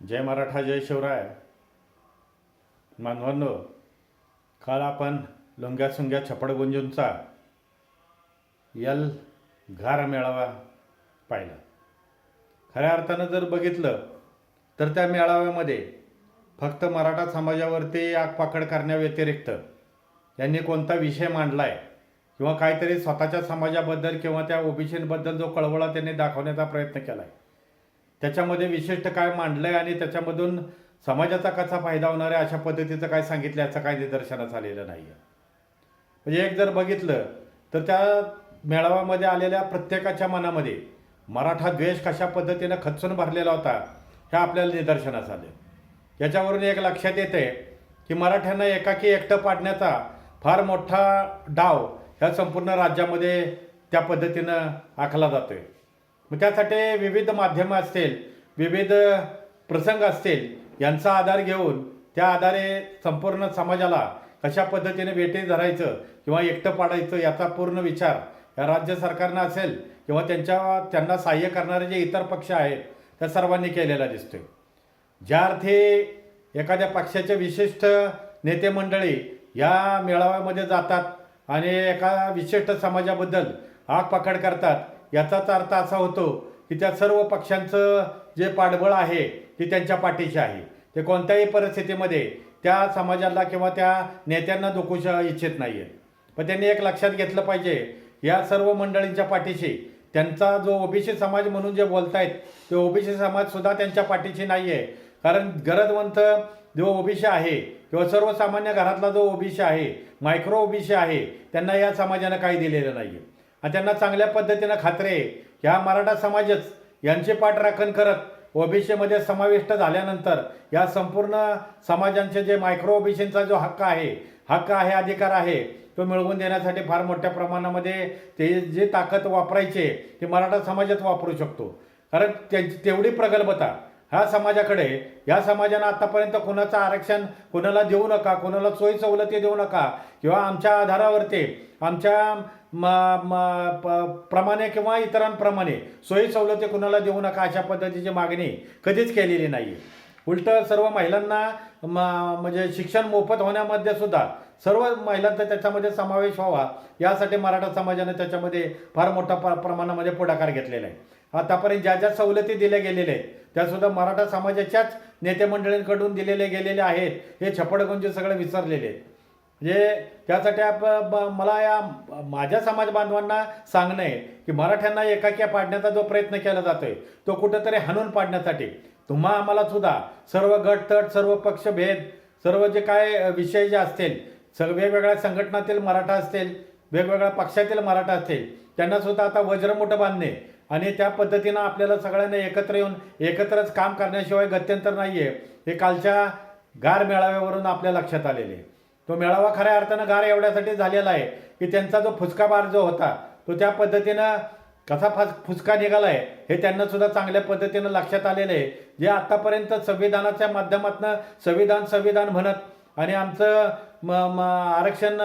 जय मराठा जय शिवराय. मानवांनो काल आपण लुंग्यासुंग्या छपडगुंजूंचा यल घार मेळावा पाहिला. खऱ्या अर्थानं जर बघितलं तर त्या मेळाव्यामध्ये फक्त मराठा समाजावरती आगपाकड करण्याव्यतिरिक्त यांनी कोणता विषय मांडला आहे किंवा काहीतरी स्वतःच्या समाजाबद्दल किंवा त्या ओबीसींबद्दल जो कळवळा त्यांनी दाखवण्याचा प्रयत्न केला आहे त्याच्यामध्ये विशिष्ट काय मांडलं आहे आणि त्याच्यामधून समाजाचा कसा फायदा होणार आहे अशा पद्धतीचं काय सांगितलं याचं काय निदर्शनास आलेलं नाही आहे म्हणजे एक जर बघितलं तर त्या मेळाव्यामध्ये आलेल्या प्रत्येकाच्या मनामध्ये मराठा द्वेष कशा पद्धतीनं खचून भरलेला होता हे आपल्याला निदर्शनास आले याच्यावरून एक लक्षात येते की मराठ्यांना एकाकी एकटं पाडण्याचा फार मोठा डाव ह्या संपूर्ण राज्यामध्ये त्या पद्धतीनं आखला जातो आहे मग त्यासाठी विविध माध्यमं असतील विविध प्रसंग असतील यांचा आधार घेऊन त्या आधारे संपूर्ण समाजाला कशा पद्धतीने वेटे धरायचं किंवा एकटं पाडायचं याचा पूर्ण विचार या राज्य सरकारनं असेल किंवा त्यांच्या त्यांना सहाय्य करणारे जे इतर पक्ष आहेत त्या सर्वांनी केलेला दिसतोय. ज्या अर्थी एखाद्या पक्षाचे विशिष्ट नेते मंडळी या मेळाव्यामध्ये जातात आणि एका विशिष्ट समाजाबद्दल आग पकड करतात याचाच अर्थ असा होतो की त्या सर्व पक्षांचं जे पाठबळ आहे ते त्यांच्या पाठीशी आहे. ते कोणत्याही परिस्थितीमध्ये त्या समाजाला किंवा त्या नेत्यांना दुखू श- इच्छित नाही आहे पण त्यांनी एक लक्षात घेतलं पाहिजे या सर्व मंडळींच्या पाठीशी त्यांचा जो ओबीसी समाज म्हणून जे बोलतायत ते ओबीसी समाजसुद्धा त्यांच्या पाठीशी नाही आहे कारण गरजवंत जो ओबीसी आहे किंवा सर्वसामान्य घरातला जो ओबीसी आहे मायक्रो ओबीसी आहे त्यांना या समाजानं काही दिलेलं नाही आहे आणि त्यांना चांगल्या पद्धतीनं खात्री आहे. मराठा समाजच यांचे पाठराखण करत ओबीसीमध्ये समाविष्ट झाल्यानंतर या संपूर्ण समाजांचे जे मायक्रो ओबीसींचा जो हक्क आहे हक्क आहे अधिकार आहे तो मिळवून देण्यासाठी फार मोठ्या प्रमाणामध्ये ते जे ताकद वापरायचे ते मराठा समाजात वापरू शकतो. कारण त्यांची तेवढी प्रगल्भता ह्या समाजाकडे या समाजानं आतापर्यंत कुणाचं आरक्षण कुणाला देऊ नका कुणाला सोयी सवलती देऊ नका किंवा आमच्या आधारावरती आमच्या म प्रमाणे किंवा इतरांप्रमाणे सोयी सवलती कुणाला देऊ नका अशा पद्धतीची मागणी कधीच केलेली नाही उलट सर्व महिलांना म म्हणजे शिक्षण मोफत होण्यामध्ये सुद्धा सर्व महिलांचा त्याच्यामध्ये समावेश व्हावा यासाठी मराठा समाजाने त्याच्यामध्ये फार मोठ्या प्र प्रमाणामध्ये पुढाकार घेतलेला आहे. आतापर्यंत ज्या ज्या सवलती दिल्या गेलेल्या आहेत त्यासुद्धा मराठा समाजाच्याच नेतेमंडळींकडून दिलेले गेलेले आहेत हे छपडगुंजे सगळे विसरलेले आहेत. म्हणजे त्यासाठी आप मला या माझ्या समाज बांधवांना सांगणं आहे की मराठ्यांना एकाक्या पाडण्याचा जो प्रयत्न केला जातोय तो कुठंतरी हाणून पाडण्यासाठी तुम्हा आम्हाला सुद्धा सर्व गटतट सर्व पक्षभेद सर्व जे काय विषय जे असतील सग वेगवेगळ्या संघटनातील मराठा असतील वेगवेगळ्या पक्षातील मराठा असतील त्यांना सुद्धा आता वज्रमुठं बांधणे आणि त्या पद्धतीनं आपल्याला सगळ्यांना एकत्र येऊन एकत्रच काम करण्याशिवाय गत्यंतर नाही आहे हे कालच्या गार मेळाव्यावरून आपल्या लक्षात आलेले. आहे तो मेळावा खऱ्या अर्थानं गार एवढ्यासाठी झालेला आहे की त्यांचा जो फुचकाबार जो होता तो त्या पद्धतीनं कसा फास फुसका आहे हे त्यांनासुद्धा चांगल्या पद्धतीनं लक्षात आलेलं आहे. जे आत्तापर्यंत संविधानाच्या माध्यमातून संविधान संविधान म्हणत आणि आमचं म म आरक्षण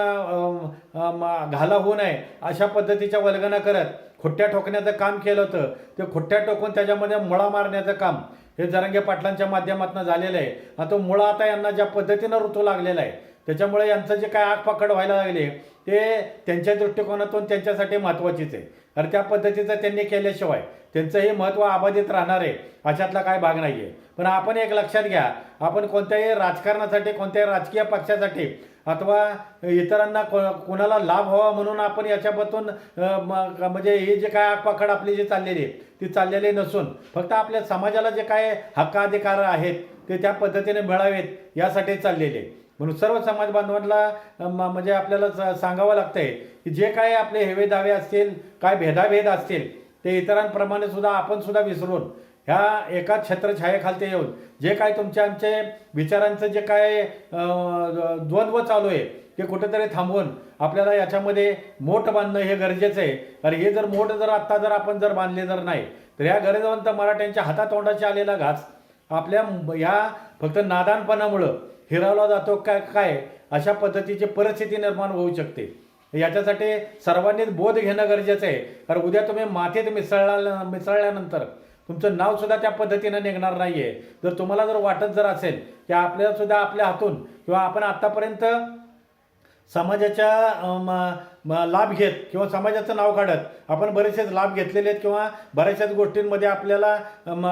घाला होऊ नये अशा पद्धतीच्या वल्गना करत खुट्ट्या ठोकण्याचं काम केलं होतं. ते खुट्ट्या टोकून त्याच्यामध्ये मुळा मारण्याचं काम हे जरंगे पाटलांच्या माध्यमातून झालेलं आहे. आणि तो मुळा आता यांना ज्या पद्धतीनं ऋतू लागलेला आहे त्याच्यामुळे यांचं जे काय आग पकड व्हायला लागले ते त्यांच्या दृष्टिकोनातून त्यांच्यासाठी महत्त्वाचीच आहे. अरे त्या पद्धतीचं त्यांनी केल्याशिवाय त्यांचं हे महत्त्व अबाधित राहणार आहे अशातला काय भाग नाही आहे पण आपण एक लक्षात घ्या आपण कोणत्याही राजकारणासाठी कोणत्याही राजकीय पक्षासाठी अथवा इतरांना को कोणाला लाभ व्हावा म्हणून आपण याच्याबद्दल म्हणजे ही जे काय आगपाखड आपली जी चाललेली आहे ती चाललेली नसून फक्त आपल्या समाजाला जे काय हक्काधिकार आहेत ते त्या पद्धतीने मिळावेत यासाठी चाललेले म्हणून सर्व समाज बांधवांना म- म्हणजे आपल्याला स- सांगावं लागतंय की जे काय आपले हेवे दावे असतील काय भेदाभेद असतील ते इतरांप्रमाणे सुद्धा आपण सुद्धा विसरून ह्या एका छत्रछायेखालते येऊन जे काय तुमच्या आमचे विचारांचं जे काय द्वंद्व चालू आहे ते कुठेतरी थांबवून आपल्याला याच्यामध्ये मोठ बांधणं हे गरजेचं आहे. कारण हे जर मोठ जर आत्ता जर आपण जर बांधले जर नाही तर ह्या गरजवंत मराठ्यांच्या हातातोंडाची आलेला घास आपल्या ह्या या फक्त नादानपणामुळं हिरावला जातो काय काय अशा पद्धतीची परिस्थिती निर्माण होऊ शकते. याच्यासाठी सर्वांनीच बोध घेणं गरजेचं आहे. कारण उद्या तुम्ही मातीत मिसळला मिसळल्यानंतर तुमचं नावसुद्धा त्या पद्धतीनं निघणार नाही आहे जर तुम्हाला जर वाटत जर असेल की आपल्यासुद्धा आपल्या हातून किंवा आपण आत्तापर्यंत समाजाच्या म- लाभ घेत किंवा समाजाचं नाव काढत आपण बरेचसेच लाभ घेतलेले आहेत किंवा बऱ्याचशाच गोष्टींमध्ये आपल्याला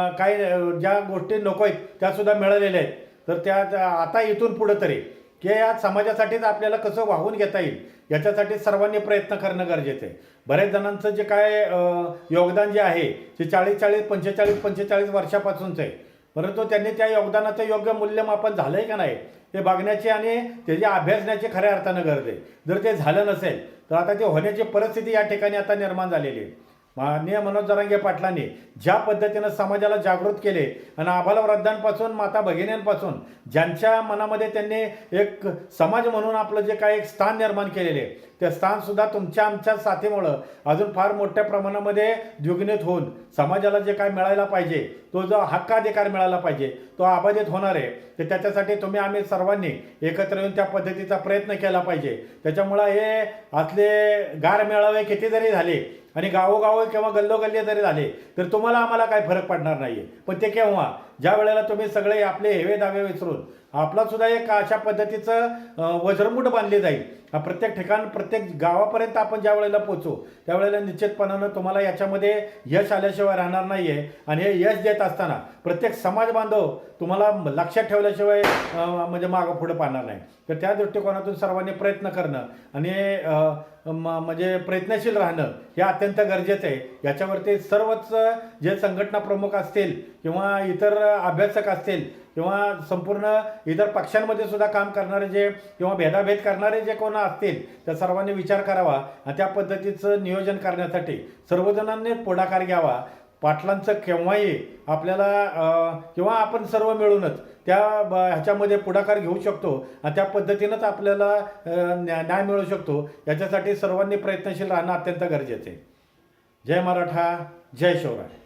काही ज्या गोष्टी नको आहेत त्यासुद्धा मिळालेल्या आहेत. तर त्या- आता इथून पुढं तरी की या समाजासाठीच आपल्याला कसं वाहून घेता येईल? याच्यासाठी सर्वांनी प्रयत्न करणं गरजेचं आहे. बऱ्याच जणांचं जे काय योगदान जे आहे ते चाळीस चाळीस पंचेचाळीस पंचेचाळीस वर्षापासूनचं आहे. परंतु त्यांनी त्या योगदानाचं योग्य मूल्यमापन झालं आहे का नाही ते बघण्याची आणि त्याची अभ्यासण्याची खऱ्या अर्थानं गरज आहे. जर ते झालं नसेल तर आता ते होण्याची परिस्थिती या ठिकाणी आता निर्माण झालेली आहे. माननीय मनोज जरांगे पाटलांनी ज्या पद्धतीनं समाजाला जागृत केले आणि आबाल वृद्धांपासून माता भगिन्यांपासून ज्यांच्या मनामध्ये त्यांनी एक समाज म्हणून आपलं जे काही एक स्थान निर्माण केलेले आहे, ते स्थानसुद्धा तुमच्या आमच्या साथीमुळं अजून फार मोठ्या प्रमाणामध्ये द्विगुणित होऊन समाजाला जे काय मिळायला पाहिजे तो जो हक्काधिकार मिळाला पाहिजे तो अबाधित होणार आहे. तर त्याच्यासाठी तुम्ही आम्ही सर्वांनी एकत्र येऊन त्या पद्धतीचा प्रयत्न केला पाहिजे. त्याच्यामुळं हे असले गार मेळावे किती जरी झाले आणि गावोगाव किंवा गल्लोगल्ली जरी झाले तर तुम्हाला आम्हाला काय फरक पडणार नाही आहे पण ते केव्हा? ज्या वेळेला तुम्ही सगळे आपले हेवे दावे विसरून आपला सुद्धा एक अशा पद्धतीचं वज्रमुठ बांधले बांधली जाईल प्रत्येक ठिकाण प्रत्येक गावापर्यंत आपण ज्या वेळेला पोचू त्यावेळेला निश्चितपणानं तुम्हाला याच्यामध्ये यश आल्याशिवाय राहणार नाही आहे आणि हे यश देत असताना प्रत्येक समाज बांधव तुम्हाला लक्षात ठेवल्याशिवाय म्हणजे मागं पुढं पाहणार नाही. तर त्या दृष्टिकोनातून सर्वांनी प्रयत्न करणं आणि म- म्हणजे प्रयत्नशील राहणं हे अत्यंत गरजेचं आहे. याच्यावरती सर्वच जे संघटना प्रमुख असतील किंवा इतर अभ्यासक असतील किंवा संपूर्ण इतर पक्षांमध्ये सुद्धा काम करणारे जे किंवा भेदाभेद करणारे जे कोण असतील त्या सर्वांनी विचार करावा आणि त्या पद्धतीचं नियोजन करण्यासाठी सर्वजणांनी पुढाकार घ्यावा. पाटलांचं केव्हाही आपल्याला किंवा आपण सर्व मिळूनच त्या ब- ह्याच्यामध्ये पुढाकार घेऊ शकतो आणि त्या पद्धतीनंच आपल्याला न्याय मिळू शकतो. याच्यासाठी सर्वांनी प्रयत्नशील राहणं अत्यंत गरजेचं आहे. जय मराठा जय शिवराय.